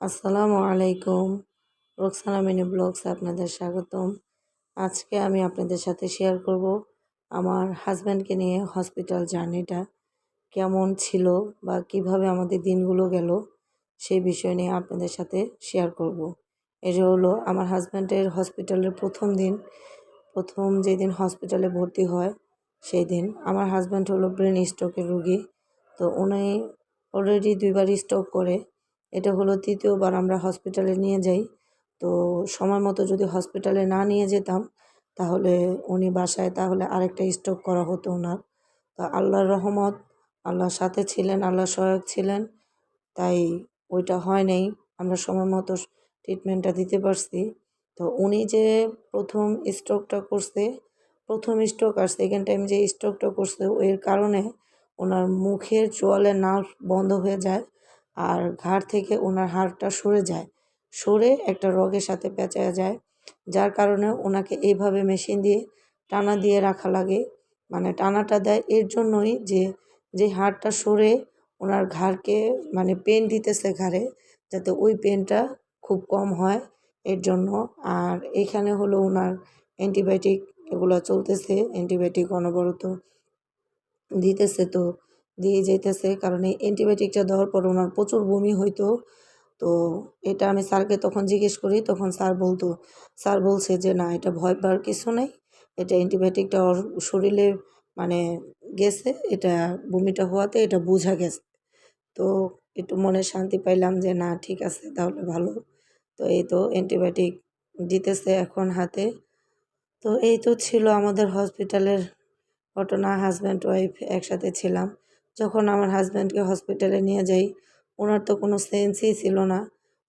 আসসালামু আলাইকুম। Roksana mini blogs আপনাদের স্বাগতম। আজকে আমি আপনাদের সাথে শেয়ার করব আমার হাজব্যান্ডকে নিয়ে হসপিটাল জার্নিটা, কেমন ছিল বা কীভাবে আমাদের দিনগুলো গেল সেই বিষয় নিয়ে আপনাদের সাথে শেয়ার করব। এটা হলো আমার হাজব্যান্ডের হসপিটালের প্রথম দিন, প্রথম যেদিন হসপিটালে ভর্তি হয় সেই দিন আমার হাজব্যান্ড হলো ব্রেন স্ট্রোকের রুগী। তো উনি অলরেডি দুইবার স্ট্রোক করে এটা হলো তৃতীয়বার আমরা হসপিটালে নিয়ে যাই। তো সময় মতো যদি হসপিটালে না নিয়ে যেতাম, তাহলে উনি বাসায় তাহলে আরেকটা স্ট্রোক করা হতো ওনার। তো আল্লাহর রহমত, আল্লাহর সাথে ছিলেন আল্লাহ সহায়ক ছিলেন, তাই ওইটা হয় নাই। আমরা সময় মতো ট্রিটমেন্টটা দিতে পারছি। তো উনি যে প্রথম স্ট্রোকটা করছে, প্রথম স্ট্রোক আর সেকেন্ড টাইম যে স্ট্রোকটা করছে, এর কারণে ওনার মুখের চোয়ালের নার্ভ বন্ধ হয়ে যায়। আর ঘাড় থেকে ওনার হাড়টা সরে যায়। সরে একটা রগের সাথে পেঁচা যায়, যার কারণে ওনাকে এইভাবে মেশিন দিয়ে টানা দিয়ে রাখা লাগে। মানে টানাটা দেয় এর জন্যই যে যে হাড়টা সরে ওনার ঘাড়কে মানে পেন দিতেছে ঘাড়ে, যাতে ওই পেনটা খুব কম হয় এর জন্য। আর এখানে হলো ওনার অ্যান্টিবায়োটিক এগুলো চলতেছে, অ্যান্টিবায়োটিক অনবরত দিতেছে তো দিয়ে যেতেছে কারণ এই অ্যান্টিবায়োটিকটা দেওয়ার পর ওনার প্রচুর বমি হইতো। তো এটা আমি স্যারকে তখন জিজ্ঞেস করি, তখন স্যার বলতো, স্যার বলছে যে, না, এটা ভয় পাওয়ার কিছু নেই। এটা অ্যান্টিবায়োটিকটা ওর শরীরে মানে গেছে, এটা বমিটা হওয়াতে এটা বোঝা গেছে। তো একটু মনে শান্তি পাইলাম যে, না, ঠিক আছে, তাহলে ভালো। তো এই তো অ্যান্টিবায়োটিক দিতেছে এখন হাতে। তো এই তো ছিল আমাদের হসপিটালের ঘটনা, হাজব্যান্ড, ওয়াইফ একসাথে ছিলাম। যখন আমার হাজব্যান্ডকে হসপিটালে নিয়ে যাই, ওনার তো কোনো সেন্সই ছিল না।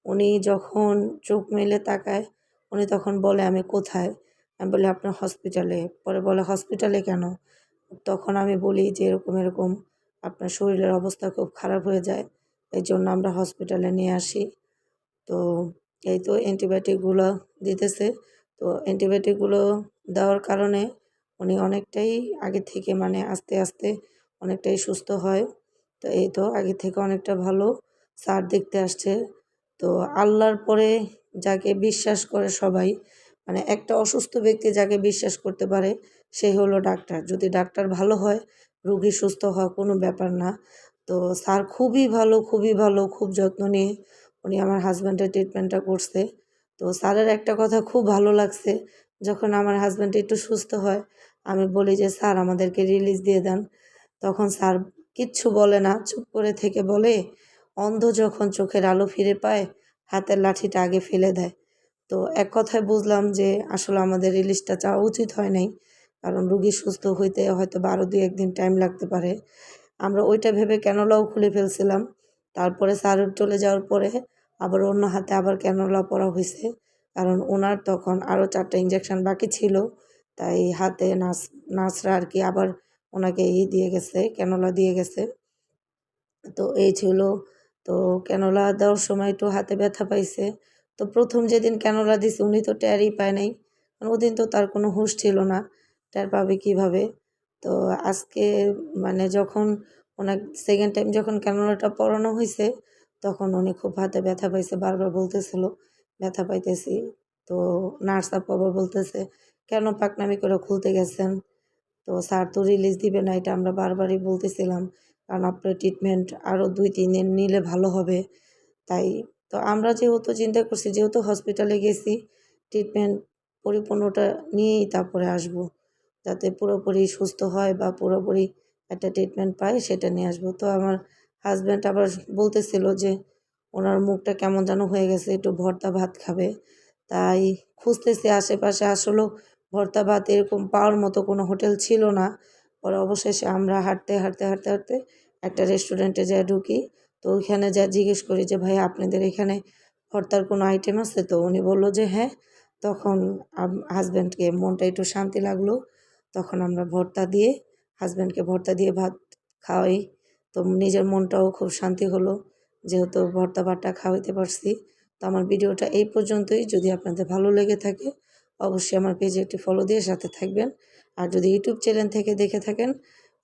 উনি যখন চোখ মেলে তাকায়, উনি তখন বলে, আমি কোথায়? আমি বলি আপনার হসপিটালে পরে বলে হসপিটালে কেন? তখন আমি বলি যে, এরকম এরকম। আপনার শরীরের অবস্থা খুব খারাপ হয়ে যায়। এই জন্য আমরা হসপিটালে নিয়ে আসি। তো এই তো অ্যান্টিবায়োটিকগুলো দিতেছে। তো অ্যান্টিবায়োটিকগুলো দেওয়ার কারণে উনি অনেকটাই আগে থেকে মানে আস্তে আস্তে অনেকটাই সুস্থ হয়। তো এই তো আগে থেকে অনেকটা ভালো। স্যার দেখতে আসছে। তো আল্লাহর পরে যাকে বিশ্বাস করে সবাই মানে একটা অসুস্থ ব্যক্তি যাকে বিশ্বাস করতে পারে, সে হলো ডাক্তার। যদি ডাক্তার ভালো হয়, রুগী সুস্থ হওয়া কোনো ব্যাপার না। তো স্যার খুবই ভালো খুবই ভালো, খুব যত্ন নিয়ে উনি আমার হাজব্যান্ডের ট্রিটমেন্টটা করছে। তো স্যারের একটা কথা খুব ভালো লাগছে। যখন আমার হাজব্যান্ড একটু সুস্থ হয়, আমি বলি যে, স্যার, আমাদেরকে রিলিজ দিয়ে দেন। তখন স্যার কিচ্ছু বলে না, চুপ করে থেকে বলে, অন্ধ যখন চোখের আলো ফিরে পায়, হাতের লাঠিটা আগে ফেলে দেয়। তো এক কথায় বুঝলাম যে আসলে আমাদের রিলিজটা চাওয়া উচিত হয় নাই, কারণ রুগী সুস্থ হইতে হয়তো বারো দুই একদিন টাইম লাগতে পারে। আমরা ওইটা ভেবে ক্যানোলাও খুলে ফেলছিলাম, তারপরে স্যার চলে যাওয়ার পরে আবার অন্য হাতে আবার ক্যানোলা পরা হয়েছে কারণ ওনার তখন আরও চারটা ইঞ্জেকশন বাকি ছিল, তাই হাতে নার্স, নার্সরা আর কি আবার ওনাকে ই দিয়ে গেছে, ক্যানোলা দিয়ে গেছে। তো এই ছিল। তো ক্যানোলা দেওয়ার সময় একটু হাতে ব্যথা পাইছে। তো প্রথম যেদিন ক্যানোলা দিছে, উনি তো ট্যারই পায় নাই। কারণ ওদিন তো তার কোনো হুঁশ ছিল না ট্যার পাবে কীভাবে। তো আজকে মানে যখন ওনার সেকেন্ড টাইম যখন ক্যানোলাটা পরানো হয়েছে তখন উনি খুব হাতে ব্যথা পাইছে, বারবার বলতেছিল, ব্যথা পাইতেছি। তো নার্স আপ আবার বলতেছে, কেন পাকনামি করে খুলতে গেছেন? তো স্যার তো রিলিজ দিবে না, এটা আমরা বারবারই বলতেছিলাম। কারণ আপনার ট্রিটমেন্ট আরও দুই, তিন দিন নিলে ভালো হবে। তাই তো আমরা যেহেতু চিন্তা করছি, যেহেতু হসপিটালে গেছি ট্রিটমেন্ট পরিপূর্ণটা নিয়েই তারপরে আসব। যাতে পুরোপুরি সুস্থ হয় বা পুরোপুরি একটা ট্রিটমেন্ট পায় সেটা নিয়ে আসব। তো আমার হাজব্যান্ড আবার বলতেছিল যে, ওনার মুখটা কেমন যেন হয়ে গেছে, একটু ভর্তা ভাত খাবে। তাই খুঁজতেছি, আশেপাশে আসলেও ভর্তা ভাত এরকম পাওয়ার মতো কোনো হোটেল ছিল না। পরে অবশেষে আমরা হাঁটতে হাঁটতে হাঁটতে হাঁটতে একটা রেস্টুরেন্টে যা ঢুকি। তো ওইখানে যা জিজ্ঞেস করি যে ভাই আপনাদের এখানে ভর্তার কোনো আইটেম আছে? তো উনি বলল যে হ্যাঁ। তখন হাজব্যান্ডকে মনটা একটু শান্তি লাগল। তখন আমরা ভর্তা দিয়ে হাজব্যান্ডকে ভর্তা দিয়ে ভাত খাওয়াই। তো নিজের মনটাও খুব শান্তি হলো, যেহেতু ভর্তা ভাতটা খাওয়াইতে পারছি। তো আমার ভিডিওটা এই পর্যন্তই। যদি আপনাদের ভালো লেগে থাকে অবশ্যই আমার পেজে একটি ফলো দিয়ে সাথে থাকবেন। আর যদি ইউটিউব চ্যানেল থেকে দেখে থাকেন,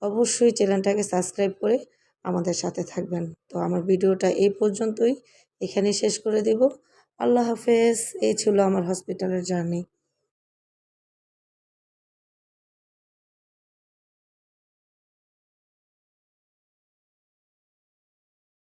অবশ্যই চ্যানেলটাকে সাবস্ক্রাইব করে আমাদের সাথে থাকবেন। তো আমার ভিডিওটা এই পর্যন্তই। এখানেই শেষ করে দেব। আল্লাহ হাফেজ। এই ছিল আমার হসপিটালের জার্নি